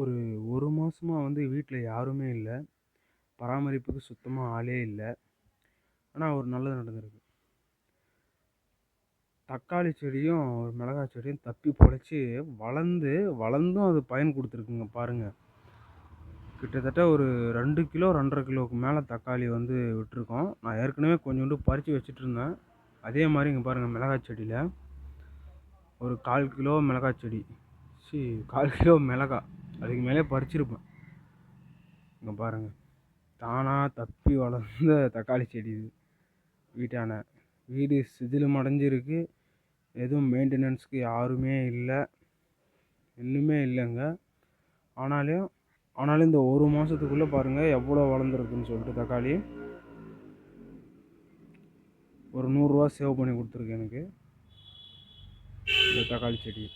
ஒரு ஒரு மாதமாக வந்து வீட்டில் யாருமே இல்லை. பராமரிப்புக்கு சுத்தமாக ஆளே இல்லை. ஆனால் ஒரு நல்லது நடந்திருக்கு. தக்காளி செடியும் ஒரு மிளகாய் செடியும் தப்பி பொழைச்சி வளர்ந்து வளர்ந்தும் அது பயன் கொடுத்துருக்குங்க பாருங்கள் கிட்டத்தட்ட ஒரு ரெண்டு கிலோ ரெண்டரை கிலோவுக்கு மேலே தக்காளி வந்து விட்டுருக்கோம். நான் ஏற்கனவே கொஞ்சோண்டு பறித்து வச்சுட்டு இருந்தேன் அதே மாதிரி இங்கே பாருங்கள் மிளகாய் செடியில். ஒரு கால் கிலோ மிளகாய் செடி. சி கால் கிலோ மிளகாய். அதுக்கு மேலே பறிச்சிருப்பேன். இங்கே பாருங்கள் தானாக தப்பி வளர்ந்த தக்காளி செடி இது. வீட்டான. வீடு சிதிலும் அடைஞ்சிருக்கு எதுவும் மெயின்டெனன்ஸ்க்கு யாருமே இல்லை. இன்னுமே இல்லைங்க. ஆனாலும் ஆனாலும் இந்த ஒரு மாதத்துக்குள்ளே பாருங்கள் எவ்வளோ வளர்ந்துருக்குன்னு சொல்லிட்டு தக்காளி. ஒரு நூறுரூவா சேவ் பண்ணி கொடுத்துருக்கு எனக்கு. இந்த தக்காளி செடி.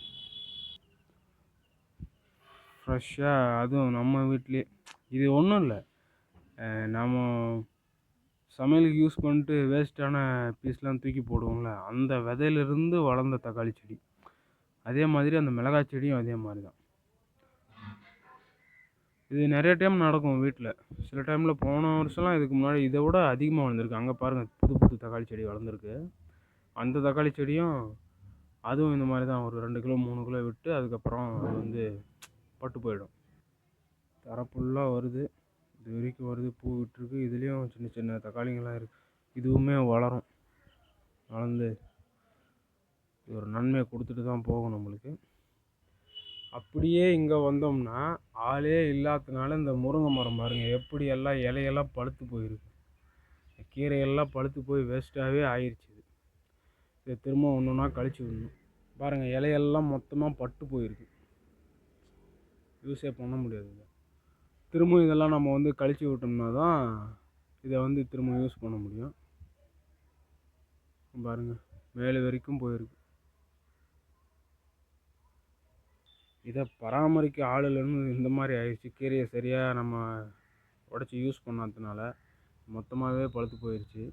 ஃப்ரெஷ்ஷாக அதுவும் நம்ம வீட்லேயே. இது ஒன்றும் இல்லை. நம்ம சமையலுக்கு யூஸ் பண்ணிட்டு வேஸ்ட்டான பீஸ்லாம் தூக்கி போடுவோம்ல அந்த விதையிலிருந்து வளர்ந்த தக்காளி செடி. அதே மாதிரி அந்த மிளகாய் செடியும் அதே மாதிரி தான். இது நிறைய டைம் நடக்கும் வீட்டில் சில டைமில் போன வருஷம்லாம் இதுக்கு முன்னாடி இதை விட அதிகமாக வளர்ந்துருக்கு. அங்கே பாருங்கள் புது புது தக்காளி செடி வளர்ந்துருக்கு. அந்த தக்காளி செடியும் அதுவும் இந்த மாதிரி தான். ஒரு ரெண்டு கிலோ மூணு கிலோ விட்டு அதுக்கப்புறம் அது வந்து பட்டு போயிடும். தரை ஃபுல்லாக வருது. இது வரைக்கும் வருது. பூ விட்டுருக்கு. இதுலேயும் சின்ன சின்ன தக்காளிங்கெல்லாம் இருக்குது இதுவுமே வளரும். வளர்ந்து இது ஒரு நன்மையை கொடுத்துட்டு தான் போகும் நம்மளுக்கு. அப்படியே இங்கே வந்தோம்னா ஆளே இல்லாததுனால இந்த முருங்கை மரம் பாருங்கள் எப்படி எல்லாம் இலையெல்லாம் பழுத்து போயிருக்கு. கீரையெல்லாம் பழுத்து போய் வேஸ்ட்டாகவே ஆயிடுச்சு இது. திரும்ப ஒன்று ஒன்றா கழிச்சு விடணும். பாருங்கள் இலையெல்லாம் மொத்தமாக பட்டு போயிருக்கு. யூஸே பண்ண முடியாது இதை திரும்ப இதெல்லாம் நம்ம வந்து கழிச்சு விட்டோம்னா தான் இதை வந்து திரும்ப யூஸ் பண்ண முடியும். பாருங்கள் மேலே வரைக்கும் போயிருக்கு. இதை பராமரிக்க ஆள் இல்லைன்னு இந்த மாதிரி ஆயிடுச்சு. கீரையை சரியாக நம்ம உடச்சி யூஸ் பண்ணாததுனால மொத்தமாகவே பழுத்து போயிடுச்சு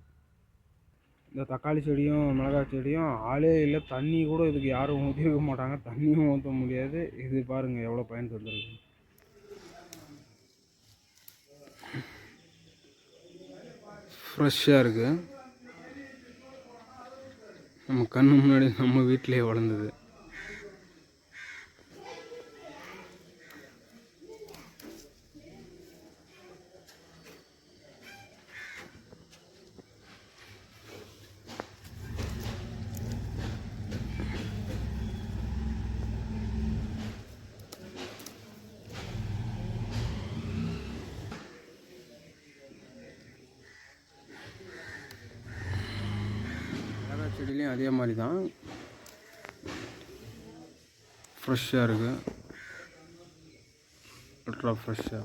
இந்த தக்காளி செடியும் மிளகாய் செடியும் ஆளே இல்லை. தண்ணி கூட இதுக்கு யாரும் ஊற்றிருக்க மாட்டாங்க. தண்ணியும் ஊற்ற முடியாது. இது பாருங்கள் எவ்வளோ பயன் தந்துருக்கு. ஃப்ரெஷ்ஷாக இருக்குது நம்ம கண்ணு முன்னாடி நம்ம வீட்டிலே வளர்ந்தது மிளகாய் செடியிலையும் அதே மாதிரி தான். ஃப்ரெஷ்ஷாக இருக்குது அல்ட்ரா ஃப்ரெஷ்ஷாக